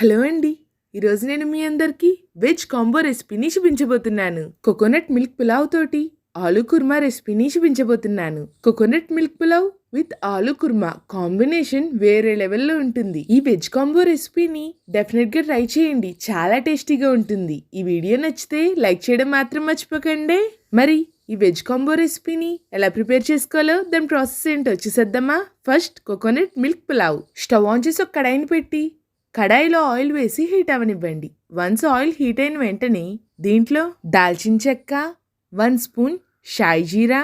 Hello అండి. ఈరోజు నేను మీ అందరికీ వెజ్ కాంబో రెసిపీని చూపించబోతున్నాను. కోకోనట్ మిల్క్ పులావ్ తోటి ఆలు కుర్మా రెసిపీని చూపించబోతున్నాను. కోకోనట్ మిల్క్ పులావ్ విత్ ఆలు కుర్మా కాంబినేషన్ వేరే లెవెల్లో ఉంటుంది. ఈ వెజ్ కాంబో రెసిపీని డెఫినెట్గా ట్రై చేయండి. చాలా టేస్టీగా ఉంటుంది. ఈ వీడియో నచ్చితే లైక్ చేయడం మాత్రం మర్చిపోకండి. మరి ఈ వెజ్ కాంబో రెసిపీని ఎలా ప్రిపేర్ చేసుకోవాలో దాని ప్రాసెస్ ఏంటో చూసేద్దామా? First coconut milk pulao stove on చేసి ఒక కడాయిని పెట్టి కడాయిలో ఆయిల్ వేసి హీట్ అవనివ్వండి. వన్స్ ఆయిల్ హీట్ అయిన వెంటనే దీంట్లో దాల్చిన చెక్క వన్ స్పూన్ షాయి జీరా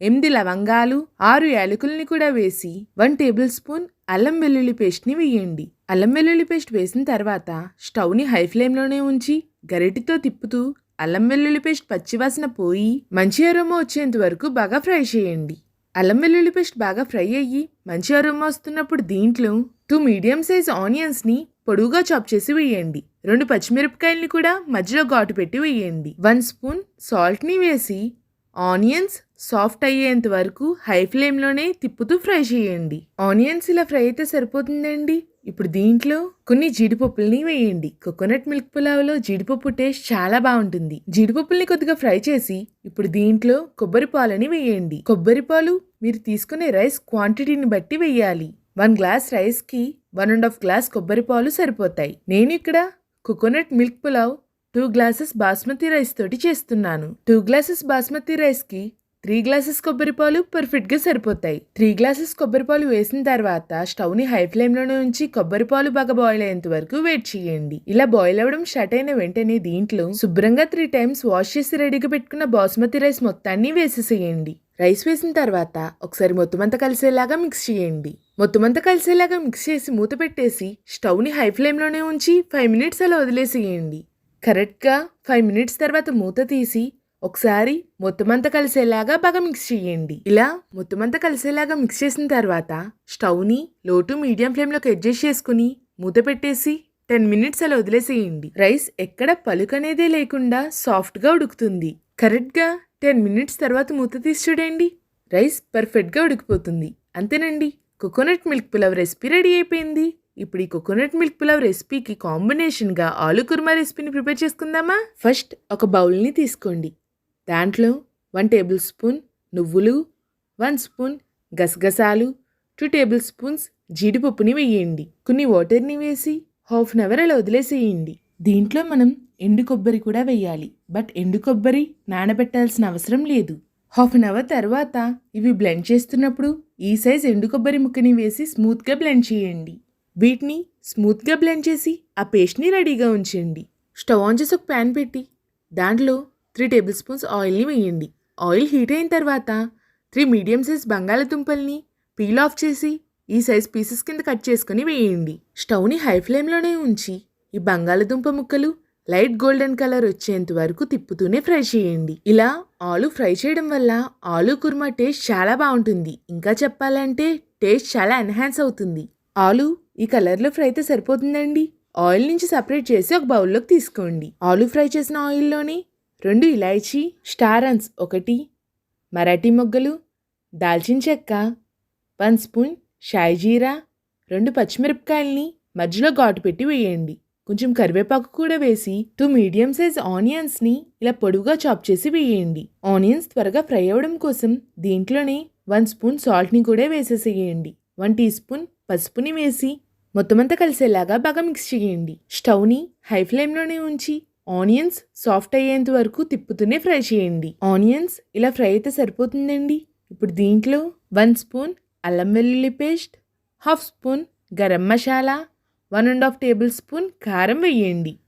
ఎనిమిది లవంగాలు ఆరు యాలకుల్ని కూడా వేసి వన్ టేబుల్ స్పూన్ అల్లం వెల్లుల్లి పేస్ట్ని వేయండి. అల్లం వెల్లుల్లి పేస్ట్ వేసిన తర్వాత స్టవ్ని హై ఫ్లేమ్లోనే ఉంచి గరిటితో తిప్పుతూ అల్లం వెల్లుల్లి పేస్ట్ పచ్చివాసన పోయి మంచి అరోమా వచ్చేంత వరకు బాగా ఫ్రై చేయండి. అల్లం వెల్లుల్లి పేస్ట్ బాగా ఫ్రై అయ్యి మంచి అరోమా వస్తున్నప్పుడు దీంట్లో టూ మీడియం సైజ్ ఆనియన్స్ని పొడువుగా చాప్ చేసి వేయండి. రెండు పచ్చిమిరపకాయల్ని కూడా మధ్యలో ఘాటు పెట్టి వేయండి. వన్ స్పూన్ సాల్ట్ని వేసి ఆనియన్స్ సాఫ్ట్ అయ్యేంత వరకు హై ఫ్లేమ్లోనే తిప్పుతూ ఫ్రై చేయండి. ఆనియన్స్ ఇలా ఫ్రై అయితే సరిపోతుందండి. ఇప్పుడు దీంట్లో కొన్ని జీడిపప్పుల్ని వేయండి. కోకోనట్ మిల్క్ పులావ్లో జీడిపప్పు టేస్ట్ చాలా బాగుంటుంది. జీడిపప్పుల్ని కొద్దిగా ఫ్రై చేసి ఇప్పుడు దీంట్లో కొబ్బరి పాలని వేయండి. కొబ్బరి పాలు మీరు తీసుకునే రైస్ క్వాంటిటీని బట్టి వేయాలి. వన్ గ్లాస్ రైస్కి వన్ అండ్ హాఫ్ గ్లాస్ కొబ్బరి పాలు సరిపోతాయి. నేను ఇక్కడ coconut milk pulao two glasses basmati rice తోటి చేస్తున్నాను. టూ గ్లాసెస్ బాస్మతి రైస్కి త్రీ గ్లాసెస్ కొబ్బరి పాలు పర్ఫెక్ట్గా సరిపోతాయి. త్రీ గ్లాసెస్ కొబ్బరి పాలు వేసిన తర్వాత స్టవ్ని హై ఫ్లేమ్లోనే ఉంచి కొబ్బరి పాలు బాగా బాయిల్ అయ్యేంత వరకు వెయిట్ చేయండి. ఇలా బాయిల్ అవ్వడం షట్ అయిన వెంటనే దీంట్లో శుభ్రంగా త్రీ టైమ్స్ వాష్ చేసి రెడీగా పెట్టుకున్న బాస్మతి రైస్ మొత్తాన్ని వేసేసేయండి. రైస్ వేసిన తర్వాత ఒకసారి మొత్తం అంతా కలిసేలాగా మిక్స్ చేయండి. మొత్తం అంతా కలిసేలాగా మిక్స్ చేసి మూత పెట్టేసి స్టవ్ని హై ఫ్లేమ్లోనే ఉంచి ఫైవ్ మినిట్స్ అలా వదిలేసేయండి. కరెక్ట్గా ఫైవ్ మినిట్స్ తర్వాత మూత తీసి ఒకసారి మొత్తం అంతా కలిసేలాగా బాగా మిక్స్ చేయండి. ఇలా మొత్తం అంతా కలిసేలాగా మిక్స్ చేసిన తర్వాత స్టవ్ని లో టు మీడియం ఫ్లేమ్లోకి అడ్జస్ట్ చేసుకుని మూత పెట్టేసి టెన్ మినిట్స్ అలా వదిలేసేయండి. రైస్ ఎక్కడ పలుకు అనేదే లేకుండా సాఫ్ట్గా ఉడుకుతుంది. కరెక్ట్గా టెన్ మినిట్స్ తర్వాత మూత తీసి చూడండి. రైస్ పర్ఫెక్ట్గా ఉడికిపోతుంది. అంతేనండి. Coconut milk pulao recipe ready అయిపోయింది. ఇప్పుడు ఈ కోకోనట్ మిల్క్ పులావ్ రెసిపీకి కాంబినేషన్గా ఆలు కుర్మా రెసిపీని ప్రిపేర్ చేసుకుందామా? ఫస్ట్ ఒక బౌల్ని తీసుకోండి. దాంట్లో వన్ టేబుల్ స్పూన్ నువ్వులు వన్ స్పూన్ గసగసాలు టూ టేబుల్ స్పూన్స్ జీడిపప్పుని వేయండి. కొన్ని వాటర్ని వేసి హాఫ్ అన్ అవర్ అలా వదిలేసేయండి. దీంట్లో మనం ఎండు కొబ్బరి కూడా వేయాలి. బట్ ఎండు కొబ్బరి నానబెట్టాల్సిన అవసరం లేదు. హాఫ్ అన్ అవర్ తర్వాత ఇవి బ్లెండ్ చేస్తున్నప్పుడు ఈ సైజ్ ఎండు కొబ్బరి ముక్కని వేసి స్మూత్గా బ్లెండ్ చేయండి. వీటిని స్మూత్గా బ్లెండ్ చేసి ఆ పేస్ట్ని రెడీగా ఉంచండి. స్టవ్ ఆన్ చేసి ఒక ప్యాన్ పెట్టి దాంట్లో త్రీ టేబుల్ స్పూన్స్ ఆయిల్ని వేయండి. ఆయిల్ హీట్ అయిన తర్వాత త్రీ మీడియం సైజ్ బంగాళదుంపల్ని పీల్ ఆఫ్ చేసి ఈ సైజ్ పీసెస్ కింద కట్ చేసుకుని వేయండి. స్టవ్ని హై ఫ్లేమ్లోనే ఉంచి ఈ బంగాళదుంప ముక్కలు లైట్ గోల్డెన్ కలర్ వచ్చేంత వరకు తిప్పుతూనే ఫ్రై చేయండి. ఇలా ఆలు ఫ్రై చేయడం వల్ల ఆలు కుర్మా టేస్ట్ చాలా బాగుంటుంది. ఇంకా చెప్పాలంటే టేస్ట్ చాలా ఎన్హాన్స్ అవుతుంది. ఆలు ఈ కలర్లో ఫ్రై అయితే సరిపోతుందండి. ఆయిల్ నుంచి సపరేట్ చేసి ఒక బౌల్లోకి తీసుకోండి. ఆలు ఫ్రై చేసిన ఆయిల్లోని రెండు ఇలాయచీ స్టారన్స్ ఒకటి మరాఠీ మొగ్గలు దాల్చిన చెక్క వన్ స్పూన్ షాయి జీరా రెండు పచ్చిమిరపకాయల్ని మధ్యలో ఘాటు పెట్టి వేయండి. కొంచెం కరివేపాకు కూడా వేసి టూ మీడియం సైజ్ ఆనియన్స్ని ఇలా పొడువుగా చాప్ చేసి వేయండి. ఆనియన్స్ త్వరగా ఫ్రై అవ్వడం కోసం దీంట్లోనే వన్ స్పూన్ సాల్ట్ని కూడా వేసేసేయండి. వన్ టీ స్పూన్ పసుపుని వేసి మొత్తం అంతా కలిసేలాగా బాగా మిక్స్ చేయండి. స్టవ్ని హై ఫ్లేమ్లోనే ఉంచి ఆనియన్స్ సాఫ్ట్ అయ్యేంత వరకు తిప్పుతూనే ఫ్రై చేయండి. ఆనియన్స్ ఇలా ఫ్రై అయితే సరిపోతుందండి. ఇప్పుడు దీంట్లో వన్ స్పూన్ అల్లం వెల్లుల్లి paste half spoon garam masala one and half tablespoon కారం వేయండి.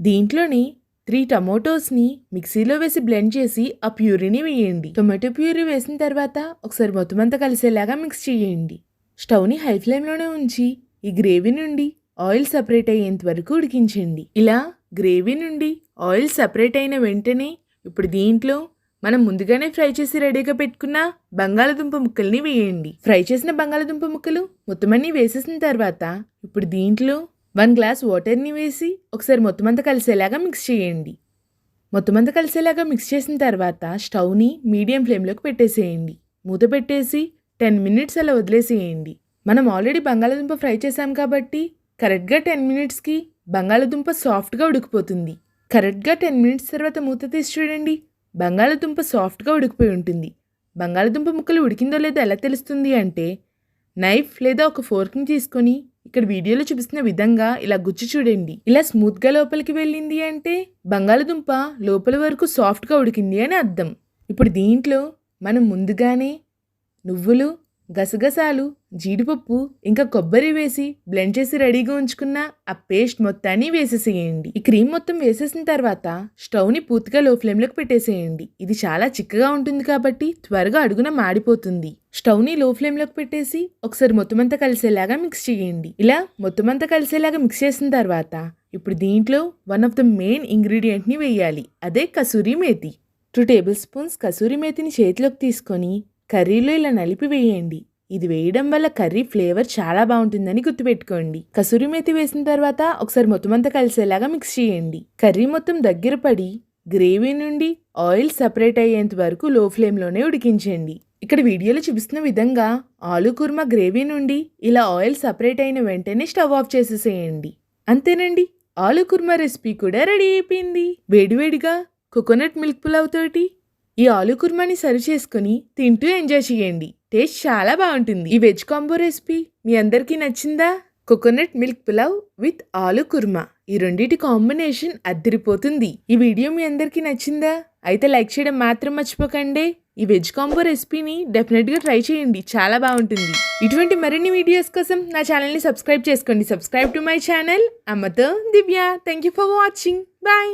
దీంట్లోని త్రీ టమోటోస్ని మిక్సీలో వేసి బ్లెండ్ చేసి ఆ ప్యూరీని వేయండి. టొమాటో ప్యూరీ వేసిన తర్వాత ఒకసారి మొత్తం అంతా కలిసేలాగా మిక్స్ చేయండి. స్టవ్ని హై ఫ్లేమ్లోనే ఉంచి ఈ గ్రేవీ నుండి ఆయిల్ సపరేట్ అయ్యేంత వరకు ఉడికించండి. ఇలా గ్రేవీ నుండి ఆయిల్ సపరేట్ అయిన వెంటనే ఇప్పుడు దీంట్లో మనం ముందుగానే ఫ్రై చేసి రెడీగా పెట్టుకున్న బంగాళదుంప ముక్కల్ని వేయండి. ఫ్రై చేసిన బంగాళదుంప ముక్కలు మొత్తం అన్ని వేసేసిన తర్వాత ఇప్పుడు దీంట్లో వన్ గ్లాస్ వాటర్ని వేసి ఒకసారి మొత్తం అంతా కలిసేలాగా మిక్స్ చేయండి. మొత్తం అంతా కలిసేలాగా మిక్స్ చేసిన తర్వాత స్టవ్ని మీడియం ఫ్లేమ్లోకి పెట్టేసేయండి. మూత పెట్టేసి టెన్ మినిట్స్ అలా వదిలేసేయండి. మనం ఆల్రెడీ బంగాళదుంప ఫ్రై చేసాం కాబట్టి కరెక్ట్గా టెన్ మినిట్స్కి బంగాళదుంప సాఫ్ట్గా ఉడికిపోతుంది. కరెక్ట్గా టెన్ మినిట్స్ తర్వాత మూత తీసి చూడండి. బంగాళదుంప సాఫ్ట్గా ఉడికిపోయి ఉంటుంది. బంగాళదుంప ముక్కలు ఉడికిందో లేదో ఎలా తెలుస్తుంది అంటే నైఫ్ లేదా ఒక ఫోర్క్ని తీసుకొని ఇక్కడ వీడియోలో చూపిస్తున్న విధంగా ఇలా గుచ్చి చూడండి. ఇలా స్మూత్గా లోపలికి వెళ్ళింది అంటే బంగాళదుంప లోపల వరకు సాఫ్ట్గా ఉడికింది అని అర్థం. ఇప్పుడు దీంట్లో మనం ముందుగానే నువ్వులు గసగసాలు జీడిపప్పు ఇంకా కొబ్బరి వేసి బ్లెండ్ చేసి రెడీగా ఉంచుకున్న ఆ పేస్ట్ మొత్తాన్ని వేసేసేయండి. ఈ క్రీమ్ మొత్తం వేసేసిన తర్వాత స్టవ్ని పూర్తిగా లో ఫ్లేమ్లోకి పెట్టేసేయండి. ఇది చాలా చిక్కగా ఉంటుంది కాబట్టి త్వరగా అడుగున మాడిపోతుంది. స్టవ్ని లో ఫ్లేమ్లోకి పెట్టేసి ఒకసారి మొత్తం అంతా కలిసేలాగా మిక్స్ చేయండి. ఇలా మొత్తం అంతా కలిసేలాగా మిక్స్ చేసిన తర్వాత ఇప్పుడు దీంట్లో వన్ ఆఫ్ ద మెయిన్ ఇంగ్రీడియంట్ని వేయాలి. అదే kasuri methi. Two tablespoons kasuri మేతిని చేతిలోకి తీసుకొని కర్రీలో ఇలా నలిపి వేయండి. ఇది వేయడం వల్ల కర్రీ ఫ్లేవర్ చాలా బాగుంటుందని గుర్తుపెట్టుకోండి. కసూరి మేతి వేసిన తర్వాత ఒకసారి మొత్తం అంతా కలిసేలాగా మిక్స్ చేయండి. కర్రీ మొత్తం దగ్గర పడి గ్రేవీ నుండి ఆయిల్ సపరేట్ అయ్యేంత వరకు లో ఫ్లేమ్లోనే ఉడికించండి. ఇక్కడ వీడియోలో చూపిస్తున్న విధంగా ఆలు కుర్మా గ్రేవీ నుండి ఇలా ఆయిల్ సపరేట్ అయిన వెంటనే స్టవ్ ఆఫ్ చేసేసేయండి. అంతేనండి ఆలు కుర్మా రెసిపీ కూడా రెడీ అయిపోయింది. వేడివేడిగా కోకోనట్ మిల్క్ పులావ్ తోటి ఈ ఆలు కుర్మాని సర్వ్ చేసుకుని తింటూ ఎంజాయ్ చేయండి. టేస్ట్ చాలా బాగుంటుంది. ఈ వెజ్ కాంబో రెసిపీ మీ అందరికీ నచ్చిందా? కోకోనట్ మిల్క్ పులావ్ విత్ ఆలు కుర్మా. ఈ రెండింటి కాంబినేషన్ అద్దరిపోతుంది. ఈ వీడియో మీ అందరికీ నచ్చిందా? అయితే లైక్ చేయడం మాత్రం మర్చిపోకండి. ఈ వెజ్ కాంబో రెసిపీని డెఫినెట్గా ట్రై చేయండి. చాలా బాగుంటుంది. ఇటువంటి మరిన్ని వీడియోస్ కోసం నా ఛానల్ని సబ్స్క్రైబ్ చేసుకోండి. Subscribe to my channel. అమ్మతో Divya. Thank you for watching. Bye.